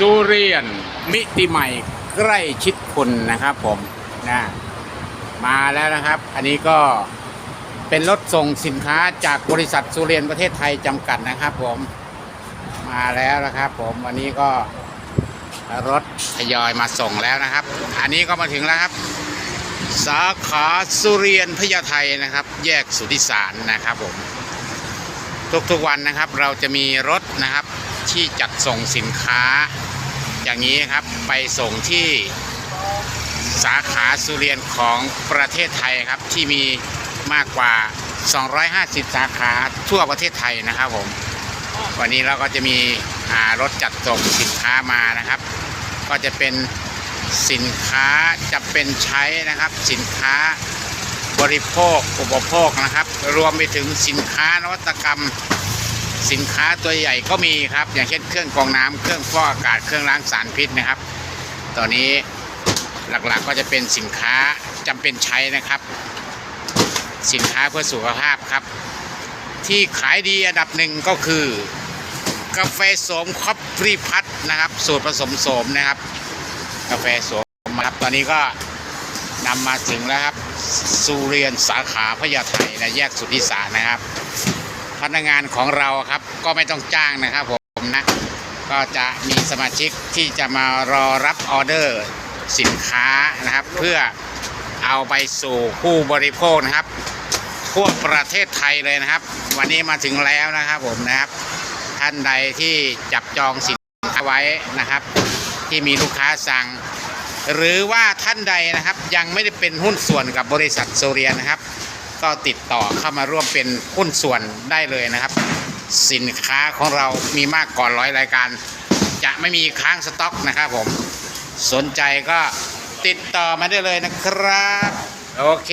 สุเรียนมิติใหม่ใกล้ชิดคนนะครับผมนะมาแล้วนะครับ อันนี้ก็เป็นรถส่งสินค้าจากบริษัทสุเรียนประเทศไทยจำกัดนะครับผมมาแล้วนะครับผมวันนี้ก็รถทยอยมาส่งแล้วนะครับ อันนี้ก็มาถึงแล้วครับ สาขาสุเรียนพญาไทนะครับ แยกสุทธิสารนะครับผม ทุกๆวันนะครับเราจะมีรถนะครับ ที่จัดส่งสินค้า อย่างนี้ครับไปส่งที่สาขาสุเรียนของประเทศไทยครับที่มีมากกว่า 250 สาขาทั่วประเทศไทยนะครับผม วันนี้เราก็จะมีรถจัดส่งสินค้ามานะครับ ก็จะเป็นสินค้าจะเป็นใช้นะครับ สินค้าบริโภคอุปโภคนะครับ รวมไปถึงสินค้านวัตกรรม สินค้าตัวใหญ่ก็มีครับ อย่างเช่นเครื่องกรองน้ำเครื่องฟอกอากาศเครื่องล้างสารพิษนะครับ ตอนนี้หลักๆก็จะเป็นสินค้าจำเป็นใช้นะครับ สินค้าเพื่อสุขภาพครับ ที่ขายดีอันดับหนึ่งก็คือกาแฟโสมคอฟฟรีพัทนะครับ สูตรผสมโสมนะครับ กาแฟโสมนะครับตอนนี้ก็นำมาถึงแล้วครับสุเรียนสาขาพญาไทนะแยกสุทธิสานะครับ พนักงานของเราครับ ก็ไม่ต้องจ้างนะครับผมนะ ก็จะมีสมาชิกที่จะมารอรับออเดอร์สินค้านะครับ เพื่อเอาไปสู่ผู้บริโภคนะครับทั่วประเทศไทยเลยนะครับ วันนี้มาถึงแล้วนะครับผมนะครับ ท่านใดที่จับจองสินค้าไว้นะครับ ที่มีลูกค้าสั่ง หรือว่าท่านใดนะครับยังไม่ได้เป็นหุ้นส่วนกับบริษัทโซเรียนะครับ ก็ติดต่อเข้ามาร่วมเป็นหุ้นส่วนได้เลยนะครับ สินค้าของเรามีมากกว่าร้อยรายการ จะไม่มีค้างสต็อกนะครับผมสนใจก็ติดต่อมาได้เลยนะครับ โอเค